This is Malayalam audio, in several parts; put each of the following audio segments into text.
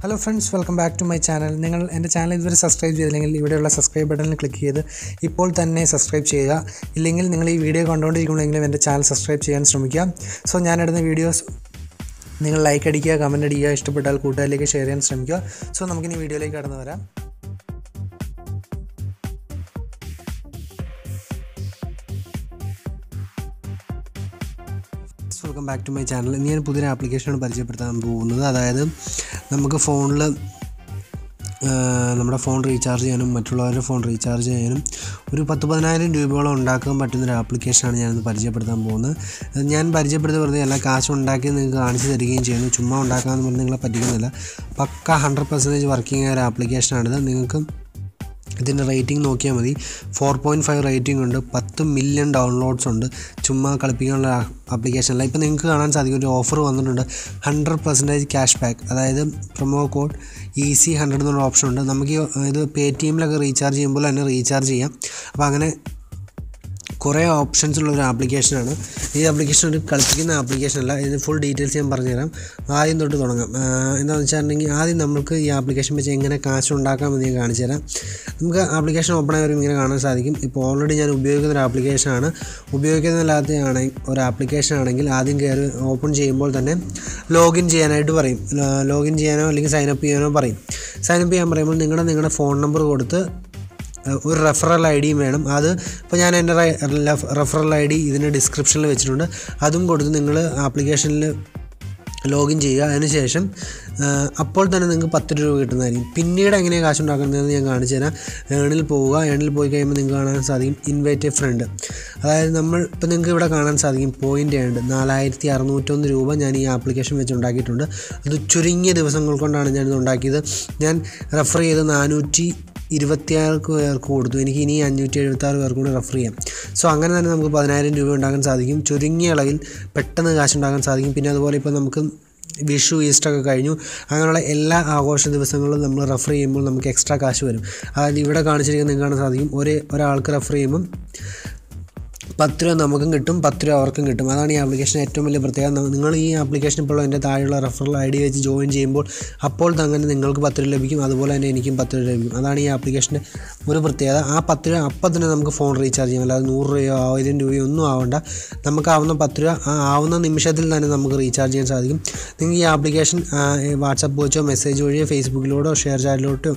Hello friends welcome back to my channel നിങ്ങൾ എന്റെ ചാനൽ ഇതുവരെ സബ്സ്ക്രൈബ് ചെയ്തില്ലെങ്കിൽ ഇവിടെയുള്ള സബ്സ്ക്രൈബ് ബട്ടണിൽ ക്ലിക്ക് ചെയ്ത് ഇപ്പോൾ തന്നെ സബ്സ്ക്രൈബ് ചെയ്യുക. ഇല്ലെങ്കിൽ നിങ്ങൾ ഈ വീഡിയോ കണ്ടുകൊണ്ടിരിക്കുമ്പോഴെങ്കിലും എന്റെ ചാനൽ സബ്സ്ക്രൈബ് ചെയ്യാൻ ശ്രമിക്കുക. സോ ഞാനിടുന്ന വീഡിയോസ് നിങ്ങൾ ലൈക്ക് അടിക്കുക കമന്റ് അടിക്കുക ഇഷ്ടപ്പെട്ടാൽ കൂട്ടുകാരിലേക്ക് ഷെയർ ചെയ്യാൻ ശ്രമിക്കുക. സോ നമുക്കിനി വീഡിയോയിലേക്ക് കടന്നു വരാം. Welcome back to my channel ഇന്ന് ഞാൻ പുതിയൊരു ആപ്ലിക്കേഷനാണ് പരിചയപ്പെടുത്താൻ പോകുന്നത്. അതായത് നമുക്ക് ഫോണിൽ നമ്മുടെ ഫോൺ റീചാർജ് ചെയ്യാനും മറ്റുള്ളവരുടെ ഫോൺ റീചാർജ് ചെയ്യാനും ഒരു പത്ത് പതിനായിരം രൂപയോളം ഉണ്ടാക്കാൻ പറ്റുന്നൊരു ആപ്ലിക്കേഷനാണ് ഞാനിന്ന് പരിചയപ്പെടുത്താൻ പോകുന്നത്. ഞാൻ പരിചയപ്പെടുത്തി വെറുതെ എല്ലാ കാശും ഉണ്ടാക്കി നിങ്ങൾക്ക് കാണിച്ചു തരികയും ചെയ്യുന്നു. ചുമ്മാ ഉണ്ടാക്കാമെന്ന് പറഞ്ഞ് നിങ്ങളെ പറ്റിക്കുന്നില്ല പക്ക ഹൺഡ്രഡ് പെർസെന്റേജ് വർക്കിംഗ് ആയ ഒരു ആപ്ലിക്കേഷനാണിത് നിങ്ങൾക്ക് ഇതിന്റെ റേറ്റിംഗ് നോക്കിയാൽ മതി. ഫോർ പോയിന്റ് ഫൈവ് റേറ്റിംഗ് ഉണ്ട്. പത്ത് മില്യൺ ഡൗൺലോഡ്സ് ഉണ്ട്. ചുമ്മാ കളിപ്പിക്കാനുള്ള ആപ്ലിക്കേഷനല്ല ഇപ്പോൾ നിങ്ങൾക്ക് കാണാൻ സാധിക്കും. ഒരു ഓഫർ വന്നിട്ടുണ്ട്. Hundred percentage cash back. അതായത് promo code E C hundred എന്നുള്ള ഓപ്ഷൻ ഉണ്ട്. നമുക്ക് ഇത് പേ ടി എമ്മിലൊക്കെ റീചാർജ് ചെയ്യുമ്പോൾ തന്നെ റീചാർജ് ചെയ്യാം. അപ്പോൾ അങ്ങനെ കുറേ ഓപ്ഷൻസ് ഉള്ള ആപ്ലിക്കേഷനാണ് ഈ ആപ്ലിക്കേഷൻ ഒരു കളിപ്പിക്കുന്ന ആപ്ലിക്കേഷൻ അല്ല. ഇതിന് ഫുൾ ഡീറ്റെയിൽസ് ഞാൻ പറഞ്ഞുതരാം. ആദ്യം തൊട്ട് തുടങ്ങാം. എന്താണെന്ന് വെച്ചിട്ടുണ്ടെങ്കിൽ ആദ്യം നമുക്ക് ഈ ആപ്ലിക്കേഷൻ വെച്ച് എങ്ങനെ കാശ് ഉണ്ടാക്കാമെന്ന് ഞാൻ കാണിച്ചു തരാം നമുക്ക് ആപ്ലിക്കേഷൻ ഓപ്പൺ ആയി വരുമ്പോൾ ഇങ്ങനെ കാണാൻ സാധിക്കും. ഇപ്പോൾ ഓൾറെഡി ഞാൻ ഉപയോഗിക്കുന്ന ഒരു ആപ്ലിക്കേഷനാണ് ഉപയോഗിക്കുന്നതല്ലാത്തതാണ് ഒരു ആപ്ലിക്കേഷൻ ആണെങ്കിൽ ആദ്യം കയറി ഓപ്പൺ ചെയ്യുമ്പോൾ തന്നെ ലോഗിൻ ചെയ്യാനായിട്ട് പറയും. ലോഗിൻ ചെയ്യാനോ അല്ലെങ്കിൽ സൈനപ്പ് ചെയ്യാനോ പറയും. സൈനപ്പ് ചെയ്യാൻ പറയുമ്പോൾ നിങ്ങളുടെ നിങ്ങളുടെ ഫോൺ നമ്പർ കൊടുത്ത് ഒരു റെഫറൽ ഐ ഡിയും വേണം. അത് ഇപ്പോൾ ഞാൻ എന്റെ റെഫറൽ ഐ ഡി ഇതിന്റെ ഡിസ്ക്രിപ്ഷനിൽ വെച്ചിട്ടുണ്ട്. അതും കൊടുത്ത് നിങ്ങൾ ആപ്ലിക്കേഷനിൽ ലോഗിൻ ചെയ്യുക. അതിനുശേഷം അപ്പോൾ തന്നെ നിങ്ങൾക്ക് പത്ത് രൂപ കിട്ടുന്നതായിരിക്കും. പിന്നീട് എങ്ങനെയാണ് കാശ് ഉണ്ടാക്കുന്നതെന്ന് ഞാൻ കാണിച്ചു തരാം. ഏണിൽ പോവുക. ഏണിൽ പോയി കഴിയുമ്പോൾ നിങ്ങൾക്ക് കാണാൻ സാധിക്കും ഇൻവൈറ്റ് എ ഫ്രണ്ട് അതായത് നമ്മൾ ഇപ്പോൾ നിങ്ങൾക്ക് ഇവിടെ കാണാൻ സാധിക്കും പോയിന്റ് ഏണ്ട്. നാലായിരത്തി അറുന്നൂറ്റൊന്ന് രൂപ ഞാൻ ഈ ആപ്ലിക്കേഷൻ വെച്ച് ഉണ്ടാക്കിയിട്ടുണ്ട്. അത് ചുരുങ്ങിയ ദിവസങ്ങൾ കൊണ്ടാണ് ഞാനിത് ഉണ്ടാക്കിയത്. ഞാൻ റെഫർ ചെയ്ത് നാനൂറ്റി ഇരുപത്തിയാറ് പേർക്ക് കൊടുത്തു. എനിക്ക് ഇനി അഞ്ഞൂറ്റി എഴുപത്താറ് പേർക്ക് കൂടി റെഫർ ചെയ്യാം. സോ അങ്ങനെ തന്നെ നമുക്ക് പതിനായിരം രൂപ ഉണ്ടാക്കാൻ സാധിക്കും. ചുരുങ്ങിയ അളവിൽ പെട്ടെന്ന് കാശ് ഉണ്ടാക്കാൻ സാധിക്കും. പിന്നെ അതുപോലെ ഇപ്പോൾ നമുക്ക് വിഷു ഈസ്റ്റർ ഒക്കെ കഴിഞ്ഞു. അങ്ങനെയുള്ള എല്ലാ ആഘോഷ ദിവസങ്ങളും നമ്മൾ റെഫർ ചെയ്യുമ്പോൾ നമുക്ക് എക്സ്ട്രാ കാശ് വരും. അതായത് ഇവിടെ കാണിച്ചിരിക്കുന്ന നിങ്ങൾക്ക് കാണാൻ സാധിക്കും. ഒരേ ഒരാൾക്ക് റെഫർ ചെയ്യുമ്പം പത്ത് രൂപ നമുക്കും കിട്ടും പത്ത് രൂപ അവർക്കും കിട്ടും. അതാണ് ഈ ആപ്ലിക്കേഷൻ ഏറ്റവും വലിയ പ്രത്യേകത. നിങ്ങൾ ഈ ആപ്ലിക്കേഷൻ ഇപ്പോൾ എന്റെ താഴെയുള്ള റെഫറൽ ഐ ഡി വെച്ച് ജോയിൻ ചെയ്യുമ്പോൾ അപ്പോൾ തന്നെ നിങ്ങൾക്ക് പത്ത് രൂപ ലഭിക്കും അതുപോലെ തന്നെ എനിക്കും പത്ത് രൂപ ലഭിക്കും. അതാണ് ഈ ആപ്ലിക്കേഷന്റെ ഒരു പ്രത്യേകത. ആ പത്ത് രൂപ അപ്പം തന്നെ നമുക്ക് ഫോൺ റീചാർജ് ചെയ്യാം. അല്ലാതെ നൂറ് രൂപയോ ആയിരം രൂപയോ ഒന്നും ആവണ്ട. നമുക്ക് ആവുന്ന പത്ത് രൂപ ആ ആവുന്ന നിമിഷത്തിൽ തന്നെ നമുക്ക് റീചാർജ് ചെയ്യാൻ സാധിക്കും. നിങ്ങൾക്ക് ഈ ആപ്ലിക്കേഷൻ വാട്സപ്പ് വെച്ചോ മെസ്സേജ് വഴിയോ ഫേസ്ബുക്കിലൂടെയോ ഷെയർ ചാറ്റിലോട്ടോ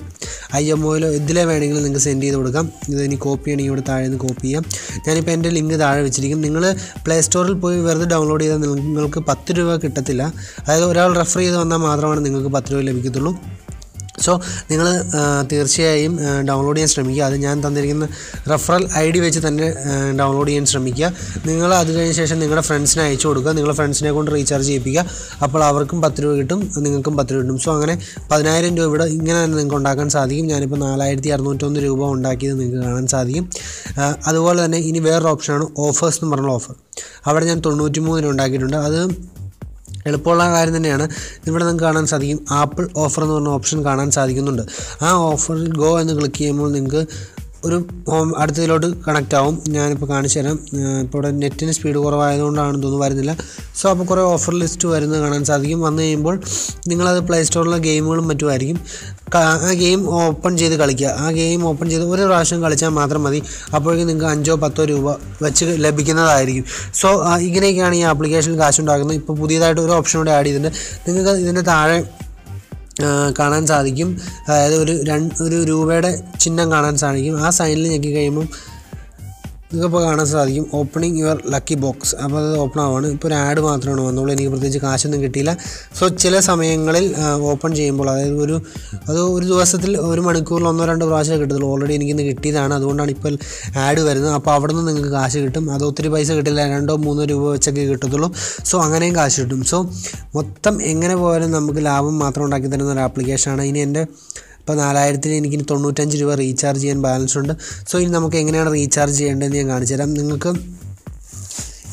ഐ എം ഒയിലോ ഇതിലെ വേണമെങ്കിലും നിങ്ങൾക്ക് സെൻഡ് ചെയ്ത് കൊടുക്കാം. ഇത് ഇനി കോപ്പി ചെയ്യണമെങ്കിൽ ഇവിടെ താഴെ നിന്ന് കോപ്പി ചെയ്യാം. ഞാനിപ്പോൾ എന്റെ ലിങ്ക് താഴെ വെച്ചിരിക്കും. നിങ്ങൾ പ്ലേ സ്റ്റോറിൽ പോയി വെറുതെ ഡൗൺലോഡ് ചെയ്താൽ നിങ്ങൾക്ക് പത്ത് രൂപ കിട്ടത്തില്ല. അതായത് ഒരാൾ റെഫർ ചെയ്ത് വന്നാൽ മാത്രമാണ് നിങ്ങൾക്ക് പത്ത് രൂപ ലഭിക്കത്തുള്ളൂ. സോ നിങ്ങൾ തീർച്ചയായും ഡൗൺലോഡ് ചെയ്യാൻ ശ്രമിക്കുക. അത് ഞാൻ തന്നിരിക്കുന്ന റെഫറൽ ഐ ഡി വെച്ച് തന്നെ ഡൗൺലോഡ് ചെയ്യാൻ ശ്രമിക്കുക. നിങ്ങൾ അത് കഴിഞ്ഞ ശേഷം നിങ്ങളുടെ ഫ്രണ്ട്സിനെ അയച്ചു കൊടുക്കുക. നിങ്ങളുടെ ഫ്രണ്ട്സിനെ കൊണ്ട് റീചാർജ് ചെയ്യിപ്പിക്കുക. അപ്പോൾ അവർക്കും പത്ത് രൂപ കിട്ടും നിങ്ങൾക്കും പത്ത് രൂപ കിട്ടും. സോ അങ്ങനെ പതിനായിരം രൂപ ഇവിടെ ഇങ്ങനെ തന്നെ നിങ്ങൾക്ക് ഉണ്ടാക്കാൻ സാധിക്കും. ഞാനിപ്പോൾ നാലായിരത്തി അറുന്നൂറ്റൊന്ന് രൂപ ഉണ്ടാക്കിയത് നിങ്ങൾക്ക് കാണാൻ സാധിക്കും. അതുപോലെ തന്നെ ഇനി വേറൊരു ഓപ്ഷനാണ് ഓഫേഴ്സ് എന്ന് പറഞ്ഞ ഓഫർ അവിടെ ഞാൻ തൊണ്ണൂറ്റി മൂന്നിന് ഉണ്ടാക്കിയിട്ടുണ്ട്. അത് എളുപ്പമുള്ള കാര്യം തന്നെയാണ്. ഇവിടെ നിങ്ങൾക്ക് കാണാൻ സാധിക്കും ആപ്പിൾ ഓഫർ എന്ന് പറഞ്ഞ ഓപ്ഷൻ കാണാൻ സാധിക്കുന്നുണ്ട്. ആ ഓഫറിൽ ഗോ എന്ന് ക്ലിക്ക് ചെയ്യുമ്പോൾ നിങ്ങൾക്ക് ഒരു ഹോം അടുത്തതിലോട്ട് കണക്റ്റ് ആവും. ഞാനിപ്പോൾ കാണിച്ചു തരാം. ഇപ്പോൾ ഇവിടെ നെറ്റിന് സ്പീഡ് കുറവായതുകൊണ്ടാണെന്ന് തോന്നുന്നു വരുന്നില്ല. സോ അപ്പോൾ കുറേ ഓഫർ ലിസ്റ്റ് വരുന്നത് കാണാൻ സാധിക്കും. വന്നു കഴിയുമ്പോൾ നിങ്ങളത് പ്ലേ സ്റ്റോറിലെ ഗെയിമുകളും മറ്റുമായിരിക്കും. ആ ഗെയിം ഓപ്പൺ ചെയ്ത് കളിക്കുക. ആ ഗെയിം ഓപ്പൺ ചെയ്ത് ഒരു പ്രാവശ്യം കളിച്ചാൽ മാത്രം മതി. അപ്പോഴേക്കും നിങ്ങൾക്ക് അഞ്ചോ പത്തോ രൂപ വെച്ച് ലഭിക്കുന്നതായിരിക്കും. സോ ഇങ്ങനെയൊക്കെയാണ് ഈ ആപ്ലിക്കേഷനിൽ കാശുണ്ടാക്കുന്നത്. ഇപ്പോൾ പുതിയതായിട്ട് ഒരു ഓപ്ഷൻ കൂടെ ആഡ് ചെയ്തിട്ടുണ്ട്. നിങ്ങൾക്ക് ഇതിന്റെ താഴെ കാണാൻ സാധിക്കും. അതായത് ഒരു ഒരു രൂപയുടെ ചിഹ്നം കാണാൻ സാധിക്കും. ആ സൈനിൽ ഞെക്കി കഴിയുമ്പം നിങ്ങൾക്കിപ്പോൾ കാണാൻ സാധിക്കും ഓപ്പണിംഗ് യുവർ ലക്കി ബോക്സ് അപ്പോൾ അത് ഓപ്പൺ ആവുകയാണ് ഇപ്പോൾ ഒരു ആഡ് മാത്രമാണ് വന്നുള്ളൂ എനിക്ക് പ്രത്യേകിച്ച് കാശൊന്നും കിട്ടിയില്ല. സോ ചില സമയങ്ങളിൽ ഓപ്പൺ ചെയ്യുമ്പോൾ അതായത് ഒരു അത് ഒരു ദിവസത്തിൽ ഒരു മണിക്കൂറിൽ ഒന്നോ രണ്ടോ പ്രാവശ്യം കിട്ടത്തുള്ളൂ. ഓൾറെഡി എനിക്കിന്ന് കിട്ടിയതാണ്. അതുകൊണ്ടാണ് ഇപ്പോൾ ആഡ് വരുന്നത്. അപ്പോൾ അവിടെ നിന്ന് നിങ്ങൾക്ക് കാശ് കിട്ടും. അത് ഒത്തിരി പൈസ കിട്ടില്ല. രണ്ടോ മൂന്നോ രൂപ വെച്ചൊക്കെ കിട്ടത്തുള്ളൂ. സോ അങ്ങനെയും കാശ് കിട്ടും. സോ മൊത്തം എങ്ങനെ പോയാലും നമുക്ക് ലാഭം മാത്രം ഉണ്ടാക്കി തരുന്ന ഒരു ആപ്ലിക്കേഷനാണ് ഇനി എന്റെ ഇപ്പോൾ നാലായിരത്തിന് എനിക്ക് തൊണ്ണൂറ്റഞ്ച് രൂപ റീചാർജ് ചെയ്യാൻ ബാലൻസ് ഉണ്ട്. സോ ഇനി നമുക്ക് എങ്ങനെയാണ് റീചാർജ് ചെയ്യേണ്ടതെന്ന് ഞാൻ കാണിച്ചു തരാം. നിങ്ങൾക്ക്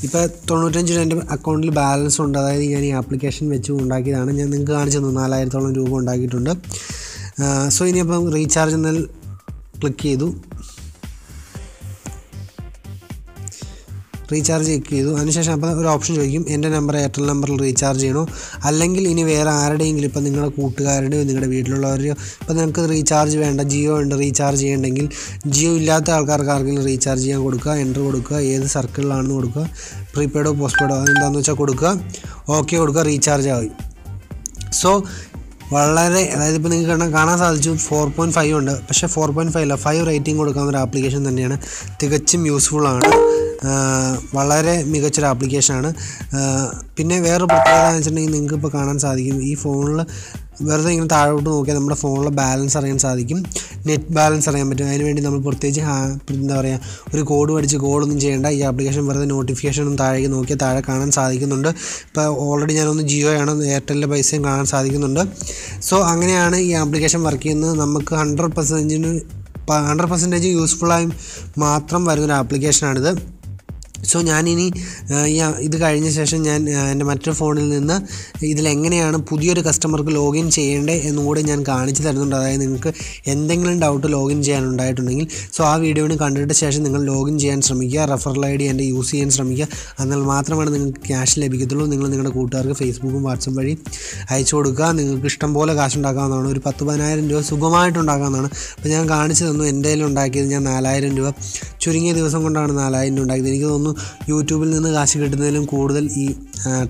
ഇപ്പോൾ തൊണ്ണൂറ്റഞ്ച് രൂപ എന്റെ അക്കൗണ്ടിൽ ബാലൻസ് ഉണ്ട്. അതായത് ഞാൻ ഈ ആപ്ലിക്കേഷൻ വെച്ച് ഉണ്ടാക്കിയതാണ്. ഞാൻ നിങ്ങൾക്ക് കാണിച്ചു തന്നു നാലായിരത്തോളം രൂപ ഉണ്ടാക്കിയിട്ടുണ്ട്. സോ ഇനിയിപ്പം റീചാർജ് എന്നാൽ ക്ലിക്ക് ചെയ്തു. റീചാർജ് ചെക്ക് ചെയ്തു. അതിനുശേഷം അപ്പോൾ ഒരു ഓപ്ഷൻ ചോദിക്കും എന്റെ നമ്പർ എയർടെൽ നമ്പറിൽ റീചാർജ് ചെയ്യണോ? അല്ലെങ്കിൽ ഇനി വേറെ ആരുടെയെങ്കിലും ഇപ്പോൾ നിങ്ങളുടെ കൂട്ടുകാരുടെയോ നിങ്ങളുടെ വീട്ടിലുള്ളവരെയോ ഇപ്പോൾ നിങ്ങൾക്ക് റീചാർജ് വേണ്ട ജിയോ ഉണ്ട് റീചാർജ് ചെയ്യണമെങ്കിൽ ജിയോ ഇല്ലാത്ത ആൾക്കാർക്ക് ആർക്കെങ്കിലും റീചാർജ് ചെയ്യാൻ കൊടുക്കുക എന്റർ കൊടുക്കുക ഏത് സർക്കിളിലാണെന്ന് കൊടുക്കുക പ്രീപെയ്ഡോ പോസ്റ്റ് പെയ്ഡോ അതെന്താണെന്ന് വെച്ചാൽ കൊടുക്കുക. ഓക്കെ കൊടുക്കുക റീചാർജ് ആയി. സോ വളരെ അതായത് ഇപ്പോൾ നിങ്ങൾക്ക് കാണാൻ കാണാൻ സാധിച്ചു ഫോർ പോയിന്റ് ഫൈവ് ഉണ്ട്. പക്ഷേ ഫോർ പോയിന്റ് ഫൈവ് അല്ല ഫൈവ് റേറ്റിംഗ് കൊടുക്കാവുന്ന ഒരു ആപ്ലിക്കേഷൻ തന്നെയാണ്. തികച്ചും യൂസ്ഫുള്ളാണ് വളരെ മികച്ചൊരു ആപ്ലിക്കേഷനാണ്. പിന്നെ വേറൊരു പ്രത്യേകത എന്ന് വെച്ചിട്ടുണ്ടെങ്കിൽ നിങ്ങൾക്ക് ഇപ്പോൾ കാണാൻ സാധിക്കും ഈ ഫോണിൽ വെറുതെ ഇങ്ങനെ താഴോട്ട് നോക്കിയാൽ നമ്മുടെ ഫോണിലെ ബാലൻസ് അറിയാൻ സാധിക്കും നെറ്റ് ബാലൻസ് അറിയാൻ പറ്റും. അതിനുവേണ്ടി നമ്മൾ പ്രത്യേകിച്ച് എന്താ പറയുക ഒരു കോഡ് പഠിച്ച് കോഡൊന്നും ചെയ്യേണ്ട ഈ ആപ്ലിക്കേഷൻ വെറുതെ നോട്ടിഫിക്കേഷനും താഴേക്ക് നോക്കിയാൽ താഴെ കാണാൻ സാധിക്കുന്നുണ്ട്. ഇപ്പോൾ ഓൾറെഡി ഞാനൊന്ന് ജിയോ ആണ് എയർടെലിന്റെ പൈസയും കാണാൻ സാധിക്കുന്നുണ്ട്. സോ അങ്ങനെയാണ് ഈ ആപ്ലിക്കേഷൻ വർക്ക് ചെയ്യുന്നത്. നമുക്ക് ഹൺഡ്രഡ് പെർസെന്റിന് ഹൺഡ്രഡ് പെർസെന്റേജ് യൂസ്ഫുള്ളായി മാത്രം വരുന്നൊരു ആപ്ലിക്കേഷനാണിത്. സോ ഞാനിനി ഇത് കഴിഞ്ഞ ശേഷം ഞാൻ എന്റെ മറ്റൊരു ഫോണിൽ നിന്ന് ഇതിലെങ്ങനെയാണ് പുതിയൊരു കസ്റ്റമർക്ക് ലോഗിൻ ചെയ്യേണ്ടത് എന്നുകൂടെ ഞാൻ കാണിച്ചു തരുന്നുണ്ട്. അതായത് നിങ്ങൾക്ക് എന്തെങ്കിലും ഡൗട്ട് ലോഗിൻ ചെയ്യാനുണ്ടായിട്ടുണ്ടെങ്കിൽ സോ ആ വീഡിയോന് കണ്ടിട്ട് ശേഷം നിങ്ങൾ ലോഗിൻ ചെയ്യാൻ ശ്രമിക്കുക റെഫറൽ ഐ ഡി എന്റെ യൂസ് ചെയ്യാൻ ശ്രമിക്കുക. എന്നാൽ മാത്രമാണ് നിങ്ങൾക്ക് ക്യാഷ് ലഭിക്കത്തുള്ളൂ. നിങ്ങൾ നിങ്ങളുടെ കൂട്ടുകാർക്ക് ഫേസ്ബുക്കും വാട്സപ്പ് വഴി അയച്ചു കൊടുക്കുക. നിങ്ങൾക്ക് ഇഷ്ടം പോലെ കാശ് ഉണ്ടാക്കാവുന്നതാണ്. ഒരു പത്ത് പതിനായിരം രൂപ സുഖമായിട്ട് ഉണ്ടാക്കാവുന്നതാണ്. അപ്പോൾ ഞാൻ കാണിച്ചു തന്നു. എന്റെ ഉണ്ടാക്കിയത് ഞാൻ നാലായിരം രൂപ. ചുരുങ്ങിയ ദിവസം കൊണ്ടാണ് നാലായിരം രൂപ ഉണ്ടാക്കിയത്. എനിക്ക് തോന്നുന്നു യൂട്യൂബിൽ നിന്ന് കാശ് കിട്ടുന്നതിലും കൂടുതൽ ഈ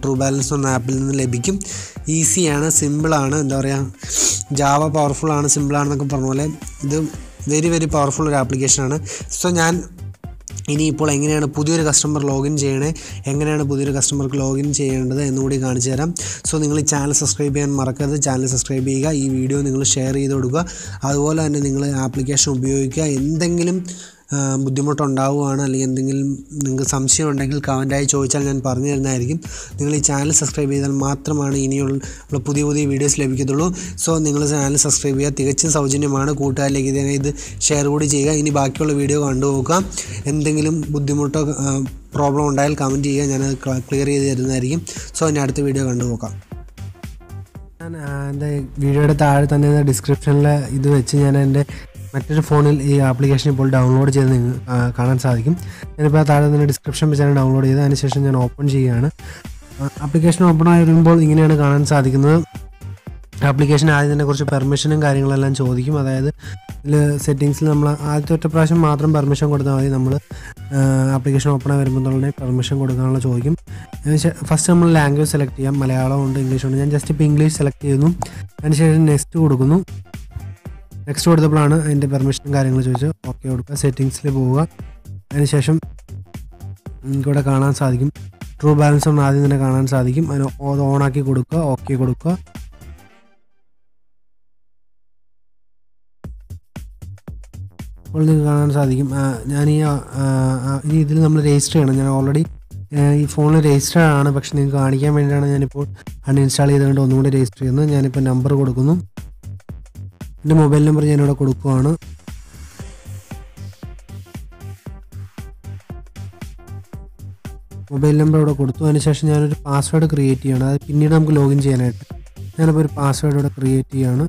ട്രൂ ബാലൻസ് എന്ന ആപ്പിൽ നിന്ന് ലഭിക്കും. ഈസിയാണ് സിമ്പിളാണ് എന്താ പറയുക ജാവ പവർഫുള്ളാണ് സിമ്പിളാണെന്നൊക്കെ പറഞ്ഞ പോലെ ഇത് വെരി വെരി പവർഫുൾ ഒരു ആപ്ലിക്കേഷനാണ് സോ ഞാൻ ഇനിയിപ്പോൾ എങ്ങനെയാണ് പുതിയൊരു കസ്റ്റമർ ലോഗിൻ ചെയ്യണേ എങ്ങനെയാണ് പുതിയൊരു കസ്റ്റമർക്ക് ലോഗിൻ ചെയ്യേണ്ടത് എന്നുകൂടി കാണിച്ചു തരാം. സോ നിങ്ങൾ ഈ ചാനൽ സബ്സ്ക്രൈബ് ചെയ്യാൻ മറക്കരുത്. ചാനൽ സബ്സ്ക്രൈബ് ചെയ്യുക. ഈ വീഡിയോ നിങ്ങൾ ഷെയർ ചെയ്ത് കൊടുക്കുക. അതുപോലെ തന്നെ നിങ്ങൾ ആപ്ലിക്കേഷൻ ഉപയോഗിക്കുക. എന്തെങ്കിലും ബുദ്ധിമുട്ടുണ്ടാവുകയാണ് അല്ലെങ്കിൽ എന്തെങ്കിലും നിങ്ങൾക്ക് സംശയം ഉണ്ടെങ്കിൽ കമന്റായി ചോദിച്ചാൽ ഞാൻ പറഞ്ഞു തരുന്നതായിരിക്കും. നിങ്ങൾ ഈ ചാനൽ സബ്സ്ക്രൈബ് ചെയ്താൽ മാത്രമാണ് ഇനിയുള്ള പുതിയ പുതിയ വീഡിയോസ് ലഭിക്കത്തുള്ളൂ. സോ നിങ്ങൾ ചാനൽ സബ്സ്ക്രൈബ് ചെയ്യുക. തികച്ചും സൗജന്യമാണ് കൂട്ടുകാരിലേക്ക് ഇതിനെ ഇത് ഷെയർ കൂടി ചെയ്യുക. ഇനി ബാക്കിയുള്ള വീഡിയോ കണ്ടു എന്തെങ്കിലും ബുദ്ധിമുട്ടോ പ്രോബ്ലം ഉണ്ടായാൽ കമന്റ് ചെയ്യുക. ഞാനത് ക്ലിയർ ചെയ്ത് തരുന്നതായിരിക്കും. സോ ഇനി അടുത്ത വീഡിയോ കണ്ടു നോക്കാം ഞാൻ എന്റെ വീഡിയോയുടെ താഴെ തന്നെ ഡിസ്ക്രിപ്ഷനിൽ ഇത് വെച്ച് ഞാൻ എന്റെ മറ്റൊരു ഫോണിൽ ഈ ആപ്ലിക്കേഷൻ ഇപ്പോൾ ഡൗൺലോഡ് ചെയ്ത് കാണാൻ സാധിക്കും. ഞാനിപ്പോൾ താഴെ തന്നെ ഡിസ്ക്രിപ്ഷൻ വെച്ചാണ് ഡൗൺലോഡ് ചെയ്ത് അതിനുശേഷം ഞാൻ ഓപ്പൺ ചെയ്യുകയാണ്. ആപ്ലിക്കേഷൻ ഓപ്പൺ ആയി വരുമ്പോൾ ഇങ്ങനെയാണ് കാണാൻ സാധിക്കുന്നത്. ആപ്ലിക്കേഷൻ ആദ്യം തന്നെ കുറച്ച് പെർമിഷനും കാര്യങ്ങളെല്ലാം ചോദിക്കും. അതായത് ഇതിൽ സെറ്റിങ്സിൽ നമ്മൾ ആദ്യത്തെ ഒറ്റ പ്രാവശ്യം മാത്രം പെർമിഷൻ കൊടുത്താൽ മതി. നമ്മൾ ആപ്ലിക്കേഷൻ ഓപ്പൺ ആയി വരുമ്പോൾ തന്നെ പെർമിഷൻ കൊടുക്കാനുള്ള ചോദിക്കും. ഫസ്റ്റ് നമ്മൾ ലാംഗ്വേജ് സെലക്ട് ചെയ്യാം. മലയാളം ഉണ്ട് ഇംഗ്ലീഷ് ഉണ്ട്. ഞാൻ ജസ്റ്റ് ഇപ്പോൾ ഇംഗ്ലീഷ് സെലക്ട് ചെയ്യുന്നു. അതിനുശേഷം നെക്സ്റ്റ് കൊടുക്കുന്നു. നെക്സ്റ്റ് കൊടുത്തപ്പോഴാണ് അതിന്റെ പെർമിഷനും കാര്യങ്ങൾ ചോദിച്ചത്. ഓക്കെ കൊടുക്കുക. സെറ്റിങ്സിൽ പോവുക. അതിനുശേഷം ഇവിടെ കാണാൻ സാധിക്കും. ട്രൂ ബാലൻസ് ഒന്ന് ആദ്യം തന്നെ കാണാൻ സാധിക്കും. അതിന് അത് ഓണാക്കി കൊടുക്കുക. ഓക്കെ കൊടുക്കുക. അപ്പോൾ നിങ്ങൾക്ക് കാണാൻ സാധിക്കും. ഞാൻ ഈ ഇതിൽ നമ്മൾ രജിസ്റ്റർ ചെയ്യണം. ഞാൻ ഓൾറെഡി ഈ ഫോണിൽ രജിസ്റ്റർ ആണ്. പക്ഷെ നിങ്ങൾക്ക് കാണിക്കാൻ വേണ്ടിയിട്ടാണ് ഞാനിപ്പോൾ അൺഇൻസ്റ്റാൾ ചെയ്തുകൊണ്ട് ഒന്നുകൂടി രജിസ്റ്റർ ചെയ്യുന്നത്. ഞാനിപ്പോൾ നമ്പർ കൊടുക്കുന്നു. എന്റെ മൊബൈൽ നമ്പർ ഞാനിവിടെ കൊടുക്കുവാണ്. മൊബൈൽ നമ്പർ ഇവിടെ കൊടുത്തു. അതിനുശേഷം ഞാനൊരു പാസ്വേഡ് ക്രിയേറ്റ് ചെയ്യണം. അത് പിന്നീട് നമുക്ക് ലോഗിൻ ചെയ്യാനായിട്ട്. ഞാനിപ്പോൾ ഒരു പാസ്വേഡ് ഇവിടെ ക്രിയേറ്റ് ചെയ്യാണ്.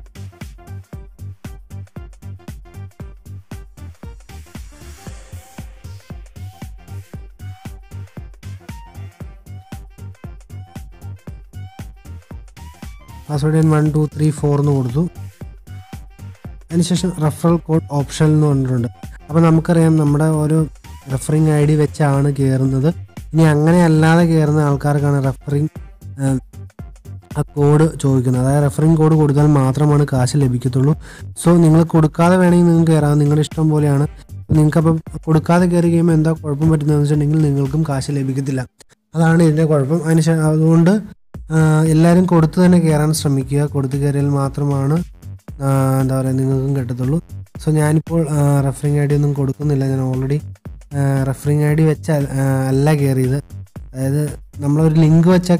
പാസ്വേഡ് ഞാൻ വൺ ടു ത്രീ ഫോർ എന്ന് കൊടുത്തു. അതിനുശേഷം റെഫറൽ കോഡ് ഓപ്ഷൻ എന്ന് പറഞ്ഞിട്ടുണ്ട്. അപ്പോൾ നമുക്കറിയാം നമ്മുടെ ഒരു റെഫറിങ് ഐ ഡി വെച്ചാണ് കയറുന്നത് ഇനി അങ്ങനെ അല്ലാതെ കയറുന്ന ആൾക്കാർക്കാണ് റെഫറിങ് ആ കോഡ് ചോദിക്കുന്നത്. അതായത് റെഫറിങ് കോഡ് കൊടുത്താൽ മാത്രമാണ് കാശ് ലഭിക്കത്തുള്ളൂ. സോ നിങ്ങൾ കൊടുക്കാതെ വേണമെങ്കിൽ നിങ്ങൾക്ക് കയറാം നിങ്ങളുടെ ഇഷ്ടം പോലെയാണ്. നിങ്ങൾക്കപ്പം കൊടുക്കാതെ കയറി കഴിയുമ്പോൾ എന്താ കുഴപ്പം പറ്റുന്നതെന്ന് വെച്ചിട്ടുണ്ടെങ്കിൽ നിങ്ങൾക്കും കാശ് ലഭിക്കത്തില്ല. അതാണ് ഇതിന്റെ കുഴപ്പം. അതിന് അതുകൊണ്ട് എല്ലാവരും കൊടുത്ത് തന്നെ കയറാൻ ശ്രമിക്കുക. കൊടുത്ത് കയറിയാൽ മാത്രമാണ് എന്താ പറയുക നിങ്ങൾക്കും കിട്ടത്തുള്ളൂ. സോ ഞാനിപ്പോൾ റെഫറിങ് ഐ ഡി ഒന്നും കൊടുക്കുന്നില്ല. ഞാൻ ഓൾറെഡി റെഫറിങ് ഐ ഡി വെച്ച അല്ല കയറിയത് അതായത് നമ്മളൊരു ലിങ്ക് വെച്ച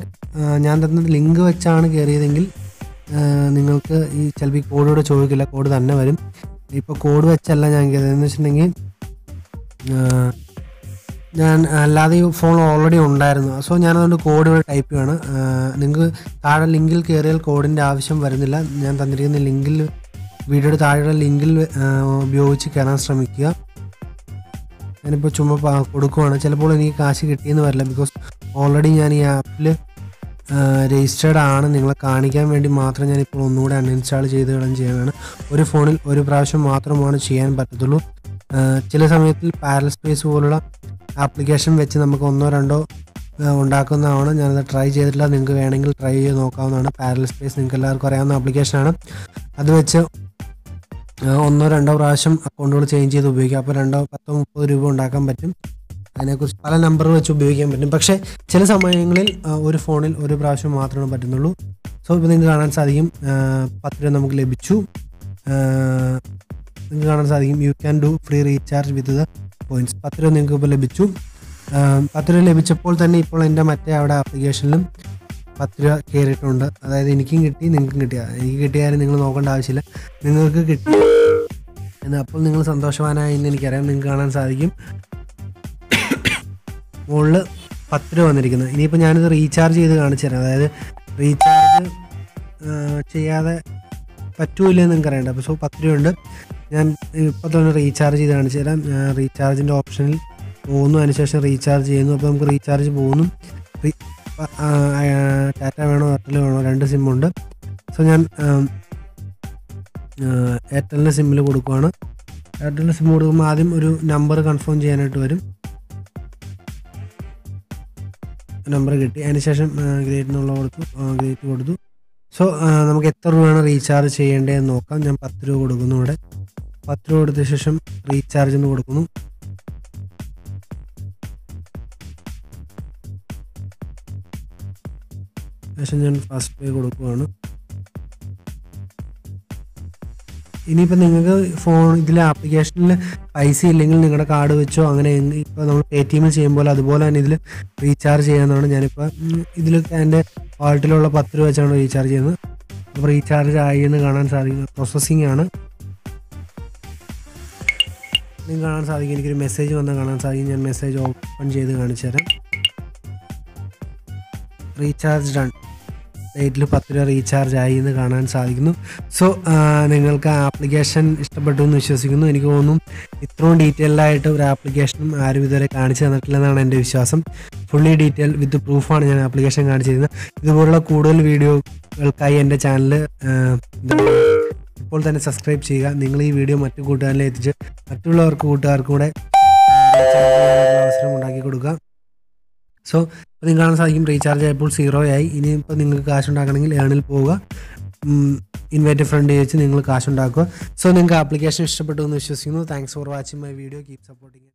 ഞാൻ തന്നത് ലിങ്ക് വെച്ചാണ് കയറിയതെങ്കിൽ നിങ്ങൾക്ക് ഈ ചിലപ്പോൾ ഈ കോഡ് ചോദിക്കില്ല. കോഡ് തന്നെ വരും. ഇപ്പോൾ കോഡ് വെച്ചല്ല ഞാൻ കയറിയതെന്ന് വെച്ചിട്ടുണ്ടെങ്കിൽ ഞാൻ അല്ലാതെ ഈ ഫോൺ ഓൾറെഡി ഉണ്ടായിരുന്നു. സോ ഞാനതുകൊണ്ട് കോഡ് ഇവിടെ ടൈപ്പ് ചെയ്യാണ് നിങ്ങൾക്ക് താഴെ ലിങ്കിൽ കയറിയാൽ കോഡിന്റെ ആവശ്യം വരുന്നില്ല. ഞാൻ തന്നിരിക്കുന്ന ലിങ്കിൽ വീഡിയോയുടെ താഴെയുള്ള ലിങ്കിൽ ഉപയോഗിച്ച് കയറാൻ ശ്രമിക്കുക. ഞാനിപ്പോൾ ചുമ്മാ കൊടുക്കുവാണ്. ചിലപ്പോൾ എനിക്ക് കാശ് കിട്ടിയെന്ന് വരില്ല. ബിക്കോസ് ഓൾറെഡി ഞാൻ ഈ ആപ്പിൽ രജിസ്റ്റേർഡ് ആണ്. നിങ്ങളെ കാണിക്കാൻ വേണ്ടി മാത്രം ഞാനിപ്പോൾ ഒന്നുകൂടെ അൺഇൻസ്റ്റാൾ ചെയ്ത് കളും ചെയ്യുകയാണ്. ഒരു ഫോണിൽ ഒരു പ്രാവശ്യം മാത്രമാണ് ചെയ്യാൻ പറ്റത്തുള്ളൂ. ചില സമയത്തിൽ പാരൽ സ്പേസ് പോലുള്ള ആപ്ലിക്കേഷൻ വെച്ച് നമുക്ക് ഒന്നോ രണ്ടോ ഉണ്ടാക്കുന്നതാണ്. ഞാനത് ട്രൈ ചെയ്തിട്ടില്ല. നിങ്ങൾക്ക് വേണമെങ്കിൽ ട്രൈ ചെയ്ത് നോക്കാവുന്നതാണ്. പാരൽ സ്പേസ് നിങ്ങൾക്ക് എല്ലാവർക്കും അറിയാവുന്ന ആപ്ലിക്കേഷനാണ്. അത് വെച്ച് ഒന്നോ രണ്ടോ പ്രാവശ്യം അക്കൗണ്ടുകൾ ചേഞ്ച് ചെയ്ത് ഉപയോഗിക്കാം. അപ്പോൾ രണ്ടോ പത്തോ മുപ്പത് രൂപ ഉണ്ടാക്കാൻ പറ്റും. അതിനെക്കുറിച്ച് പല നമ്പർ വെച്ച് ഉപയോഗിക്കാൻ പറ്റും. പക്ഷേ ചില സമയങ്ങളിൽ ഒരു ഫോണിൽ ഒരു പ്രാവശ്യം മാത്രമേ പറ്റുന്നുള്ളൂ. സോ ഇപ്പോൾ നിങ്ങൾക്ക് കാണാൻ സാധിക്കും. പത്ത് രൂപ നമുക്ക് ലഭിച്ചു. നിങ്ങൾക്ക് കാണാൻ സാധിക്കും. You can do free recharge with the points പത്ത് രൂപ നിങ്ങൾക്ക് ഇപ്പോൾ ലഭിച്ചു. പത്ത് രൂപ ലഭിച്ചപ്പോൾ തന്നെ ഇപ്പോൾ എന്റെ മറ്റേ അവിടെ ആപ്ലിക്കേഷനിലും പത്ത് രൂപ കയറിയിട്ടുണ്ട്. അതായത് എനിക്കും കിട്ടി നിങ്ങൾക്കും കിട്ടിയ എനിക്ക് കിട്ടിയാലും നിങ്ങൾ നോക്കേണ്ട ആവശ്യമില്ല. നിങ്ങൾക്ക് കിട്ടി. എന്നാൽ അപ്പോൾ നിങ്ങൾ സന്തോഷവാനായി എന്ന് എനിക്കറിയാം. നിങ്ങൾക്ക് കാണാൻ സാധിക്കും. മുകളിൽ പത്ത് രൂപ വന്നിരിക്കുന്നത്. ഇനിയിപ്പോൾ ഞാനിത് റീചാർജ് ചെയ്ത് കാണിച്ചു തരാം അതായത് റീചാർജ് ചെയ്യാതെ പറ്റൂല എന്ന് നിങ്ങൾക്ക് അറിയണ്ട അപ്പോൾ സോ പത്ത് രൂപ ഉണ്ട് ഞാൻ ഇപ്പോൾ തന്നെ റീചാർജ് ചെയ്ത് കാണിച്ചു തരാം. റീചാർജിന്റെ ഓപ്ഷനിൽ പോകുന്നു. അതിനുശേഷം റീചാർജ് ചെയ്യുന്നു. അപ്പോൾ നമുക്ക് റീചാർജ് പോകുന്നു. ടാറ്റ വേണോ? എയർടെൽ വേണോ? രണ്ട് സിമ്മുണ്ട് സോ ഞാൻ എയർടെലിന്റെ സിമ്മിൽ കൊടുക്കുവാണ്. എയർടെലിന്റെ സിം കൊടുക്കുമ്പോൾ ആദ്യം ഒരു നമ്പർ കൺഫേം ചെയ്യാനായിട്ട് വരും. നമ്പർ കിട്ടി. അതിനുശേഷം ഗ്രേറ്റ് എന്നുള്ള കൊടുത്തു. ഗ്രേറ്റ് കൊടുത്തു. സോ നമുക്ക് എത്ര രൂപയാണ് റീചാർജ് ചെയ്യേണ്ടതെന്ന് നോക്കാം. ഞാൻ പത്ത് രൂപ കൊടുക്കുന്നു ഇവിടെ. പത്ത് രൂപ കൊടുത്ത ശേഷം റീചാർജ് എന്ന് കൊടുക്കുന്നു. ശേഷം ഞാൻ ഫസ്റ്റ് പേ കൊടുക്കുവാണ്. ഇനിയിപ്പോൾ നിങ്ങൾക്ക് ഫോൺ ഇതിലെ ആപ്ലിക്കേഷനിൽ പൈസ ഇല്ലെങ്കിൽ നിങ്ങളുടെ കാർഡ് വെച്ചോ അങ്ങനെ ഇപ്പോൾ നമ്മൾ പേ ടി എമ്മിൽ ചെയ്യുമ്പോൾ അതുപോലെ തന്നെ ഇതിൽ റീചാർജ് ചെയ്യാമെന്നാണ് ഞാനിപ്പോൾ ഇതിൽ എന്റെ വാൾട്ടിലുള്ള പത്ത് രൂപ വെച്ചാണ് റീചാർജ് ചെയ്യുന്നത്. അപ്പോൾ റീചാർജ് ആയി എന്ന് കാണാൻ സാധിക്കുന്നത് പ്രോസസ്സിംഗ് ആണ്. നിങ്ങൾക്ക് കാണാൻ സാധിക്കും. എനിക്കൊരു മെസ്സേജ് വന്നാൽ കാണാൻ സാധിക്കും. ഞാൻ മെസ്സേജ് ഓപ്പൺ ചെയ്ത് കാണിച്ചു തരാം റീചാർജ് ഡൺ ഡേറ്റിൽ പത്ത് രൂപ റീചാർജ് ആയി എന്ന് കാണാൻ സാധിക്കുന്നു. സോ നിങ്ങൾക്ക് ആപ്ലിക്കേഷൻ ഇഷ്ടപ്പെട്ടു എന്ന് വിശ്വസിക്കുന്നു. എനിക്ക് തോന്നുന്നു ഇത്രയും ഡീറ്റെയിൽഡായിട്ട് ഒരു ആപ്ലിക്കേഷനും ആരും ഇതുവരെ കാണിച്ചു തന്നിട്ടില്ലെന്നാണ് എന്റെ വിശ്വാസം. ഫുള്ളി ഡീറ്റെയിൽ വിത്ത് പ്രൂഫാണ് ഞാൻ ആപ്ലിക്കേഷൻ കാണിച്ചിരുന്നത് ഇതുപോലുള്ള കൂടുതൽ വീഡിയോകൾക്കായി എന്റെ ചാനൽ ഇപ്പോൾ തന്നെ സബ്സ്ക്രൈബ് ചെയ്യുക. നിങ്ങൾ ഈ വീഡിയോ മറ്റു കൂട്ടുകാരിലെ എത്തിച്ച് മറ്റുള്ളവർക്ക് കൂട്ടുകാർക്കൂടെ അവസരം ഉണ്ടാക്കി കൊടുക്കുക. സോ ഇപ്പോൾ നിങ്ങൾക്ക് കാണാൻ സാധിക്കും റീചാർജ് ആയപ്പോൾ സീറോ ആയി. ഇനി ഇനിയിപ്പോൾ നിങ്ങൾക്ക് കാശ് ഉണ്ടാക്കണമെങ്കിൽ ഏണിൽ പോവുക ഇൻവൈറ്റ് ഫ്രണ്ട് വെച്ച് നിങ്ങൾ കാശ് ഉണ്ടാക്കുക സോ നിങ്ങൾക്ക് ആപ്ലിക്കേഷൻ ഇഷ്ടപ്പെട്ടു എന്ന് വിശ്വസിക്കുന്നു. Thanks for watching my video keep supporting